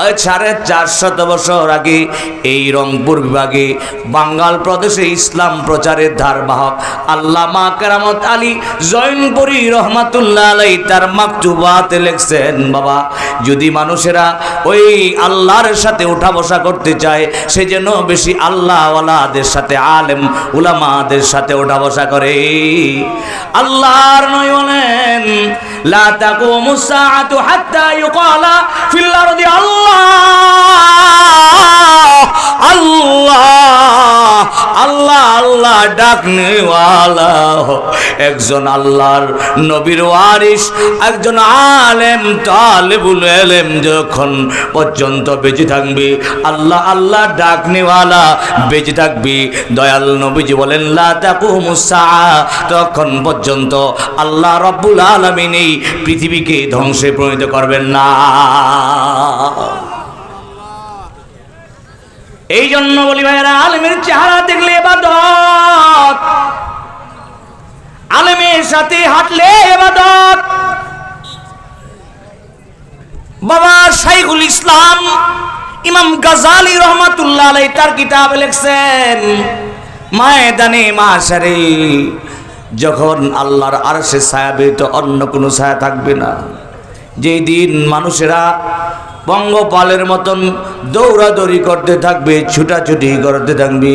আজ সাড়ে চারশত বছর আগে এই রংপুর বিভাগে বাঙ্গাল প্রদেশে ইসলাম প্রচারের ধারবাহক আল্লামা কেরামত আলী জৈনপুরি রহমাতুল্লাহ আলাই তার মাকতুবাতে লেখছেন, বাবা, যদি মানুষেরা ওই আল্লাহর সাথে উঠা বসা করতে চায়, সে যেন বেশি আল্লাহওয়ালাদের সাথে, আলেম উলামাদের সাথে উঠা বসা করে। আল্লাহর নয় বলেন لا تقوم الساعة حتى يقال في الأرض الله الله. আল্লাহ ডাকনেওয়ালা একজন আল্লাহর নবীর ওয়ারিস একজন আলেম, তালেবুল এলেম যখন পর্যন্ত বেঁচে থাকবে, আল্লাহ আল্লাহ ডাকনেওয়ালা বেঁচে থাকবে। দয়াল নবীজি বলেন তখন পর্যন্ত আল্লাহ রব্বুল আলামিন এই পৃথিবীকে ধ্বংসে পরিণত করবেন না। এই জন্য বলি ভাইয়েরা, আলমের চেহারা দেখলে এবাদত। আলেমের সাথে হাঁটলে এবাদত। বাবা শাইখুল ইসলাম, ইমাম গাজালি রহমাতুল্লাহ আলাই তার কিতাব লিখছেন, ময়দানে মাসারে যখন আল্লাহর আরশে ছায়া ব্যতীত অন্য কোনো ছায়া থাকবে না। যেই দিন মানুষেরা পঙ্গপালের মতন দৌড়াদৌড়ি করতে থাকবে, ছুটাছুটি করতে থাকবে।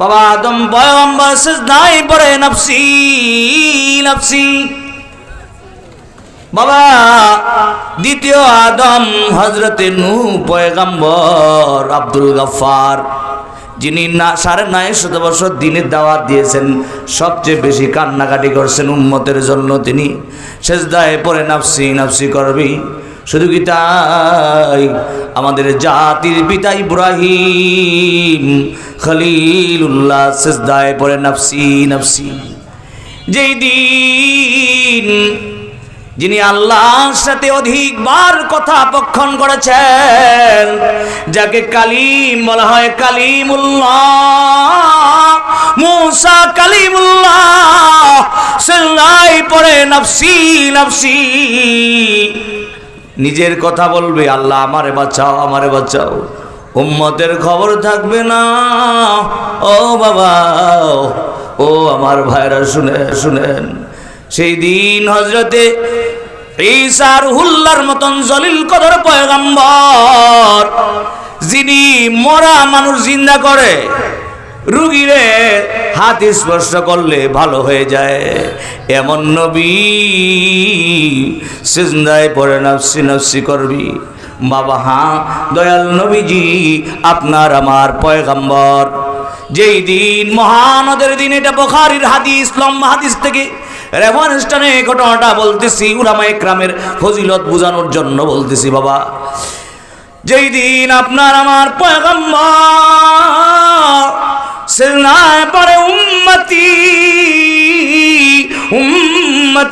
বাবা, আদম পয়গম্বর নাই পড়ে নফসি নফসি। বাবা, দ্বিতীয় আদম হজরতে নু পয়গম্বর আব্দুল গফার যিনি না, সাড়ে নয় শত বছর দিনের দাওয়াত দিয়েছেন, সবচেয়ে বেশি কান্নাকাটি করছেন উম্মতের জন্য তিনি। শেষদায় পরে নাফসি নাফসি করবি। শুধু কি তাই? আমাদের জাতির পিতা ইব্রাহিম খলিলুল্লাহ শেষদায় পরে নাফসি নাফসি। যেই দিন যিনি আল্লাহর সাথে অধিকবার কথা পক্ষণ করেছেন, যাকে কালিম বলা হয় কালিমুল্লাহ, মুসা কালিমুল্লাহ সেল্লাই পরে নফসি নফসি। নিজের কথা বলবে, আল্লাহ আমারে বাঁচাও আমারে বাঁচাও। উম্মতের খবর থাকবে না। ও বাবা, ও আমার ভাইরা শুনে শুনেন। সেই দিন হজরতে ঈসার হুল্লার মতন জলিল কদর পয়গম্বর, যিনি মরা মানুষ জিন্দা করে, রুগীরে হাত স্পর্শ করলে ভালো হয়ে যায়। এমন নবী সিজদায় পড়ে নফসি নফসি করবি। বাবা হ্যাঁ দয়াল নবীজি, আপনার আমার পয়গম্বর। যেই দিন মহানদের দিন, এটা বখারির হাদিস, লম্বা হাদিস থেকে রেফারেন্সটানে ঘটনাটা বলতেছি, উলামা একরামের ফজিলত বোঝানোর জন্য বলতেছি, বাবা। যেই দিন আপনার আমার পয়গম্বর সেনায়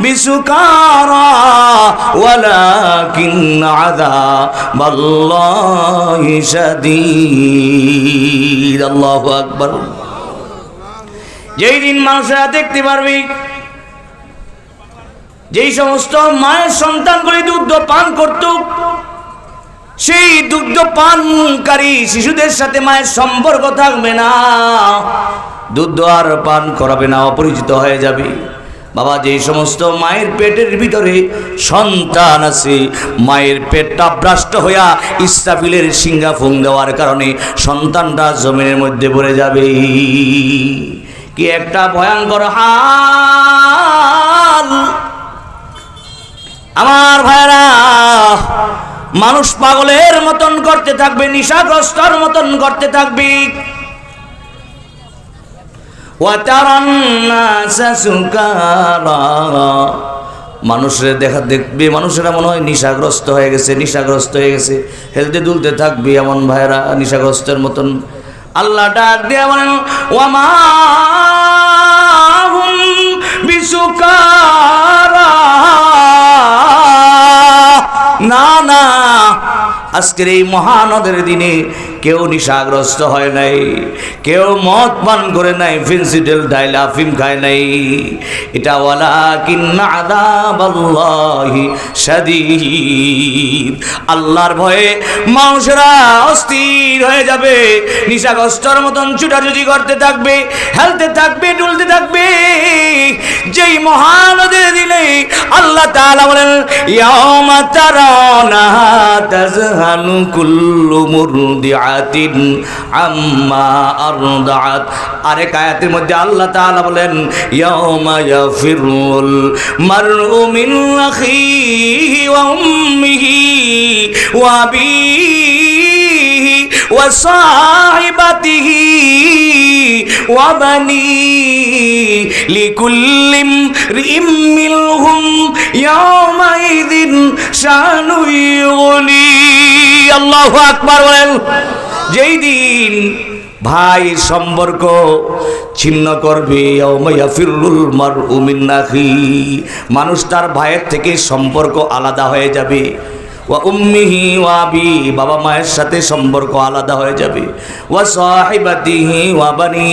بسكارى ولكن عذاب الله شديد الله أكبر যেই দিন মানুষেরা দেখতে পারবি যেই সমস্ত মায়ের সন্তানগুলি দুগ্ধ পান করত সেই দুগ্ধ পানকারী শিশুদের সাথে মায়ের সম্পর্ক থাকবে না দুধ আর পান করাবে না অপরিচিত হয়ে যাবে বাবা যেই সমস্ত মায়ের পেটের ভিতরে সন্তান আছে, মায়ের পেটটা ভ্রাষ্ট হইয়া ইসরাফিলের সিঙ্গা ফুং দেওয়ার কারণে সন্তানটা জমিনের মধ্যে পড়ে যাবে। কি একটা ভয়ঙ্কর হাল? আমার ভাইরা মানুষ পাগলের মতন করতে থাকবে, নিশাগ্রস্তর মতন করতে থাকবে। মানুষের দেখা দেখবে, মানুষেরা মনে হয় নিশাগ্রস্ত হয়ে গেছে, নিশাগ্রস্ত হয়ে গেছে। হেলতে দুলতে থাকবে এমন ভাইরা নিশাগ্রস্তের মতন। আল্লাহ ডাক দিয়ে বলেন হুম না না আজকের এই মহানদের দিনে কেউ নিশাগ্রস্ত হয় নাই, কেউ মদ পান করে নাই, ফিনসিডেল ডাইল আফিম খায় নাই। এটা ওয়ালা কিন্না আদাবাল্লাহি শাদীদ। আল্লাহর ভয়ে মানুষেরা অস্থির হয়ে যাবে, নিশাগ্রস্তর মতন ছুটাছুটি করতে থাকবে, হেলতে থাকবে ডুলতে থাকবে। যেই মহানদের দিনে আল্লাহ তাআলা বলেন, ইয়াউমা তারানা তাজহালু কুল্লু মুরদিআতিন আম্মা আরদাআত আরেক আয়াতের মধ্যে আল্লাহ তাআলা বলেন, ইয়াউমা ইয়াফিরুল মারউ মিন আখিহি ওয়া উম্মিহি ওয়া আবিহি ওয়া সাহিবাতিহি ওয়া বানিহি লিকুল্লি ইমরিইম মিনহুম ইয়াওমাইযিন শানু ইউগনি আল্লাহু বলেন, যেই দিন ভাই সম্পর্ক ছিন্ন করবে মিন মানুষ তার ভাইয়ের থেকে সম্পর্ক আলাদা হয়ে যাবে। ওয়া উম্মিহি ওয়া আবি, বাবা মায়ের সাথে সম্পর্ক আলাদা হয়ে যাবে। ওয়া সাহিবাতিহি ওয়া বানি,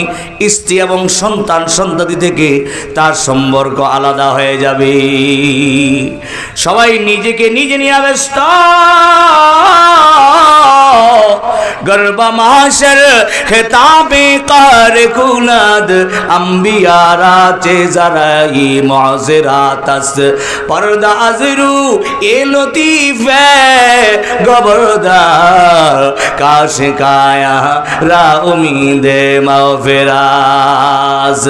স্ত্রী এবং সন্তান, সন্ততি থেকে তার সম্পর্ক আলাদা হয়ে যাবে। সবাই নিজেকে নিজে নিয়ে ব্যস্ত। গর্বা মাসর খেতাবে কার কুনাদ আম্বিয়ারা চে জরাই মুআজিরাতাস পর্দা আজরু এ লতিফ গবরদার কাশ কায়া রা উমিদে মাগফিরাজ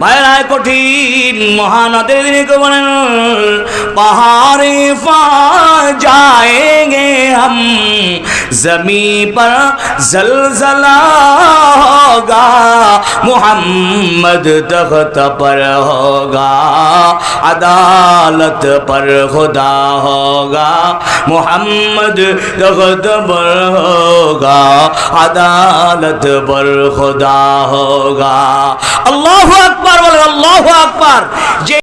মায়ের কঠিন মহানদের দিনে को বলেন पहाड़े फा जाएंगे हम जमी पर जलजला होगा मोहम्मद तख्त पर होगा अदालत पर खुदा होगा मोहम्मद तख्त पर होगा अदालत पर खुदा होगा अल्लाह अकबर बोले अल्लाह अकबर जे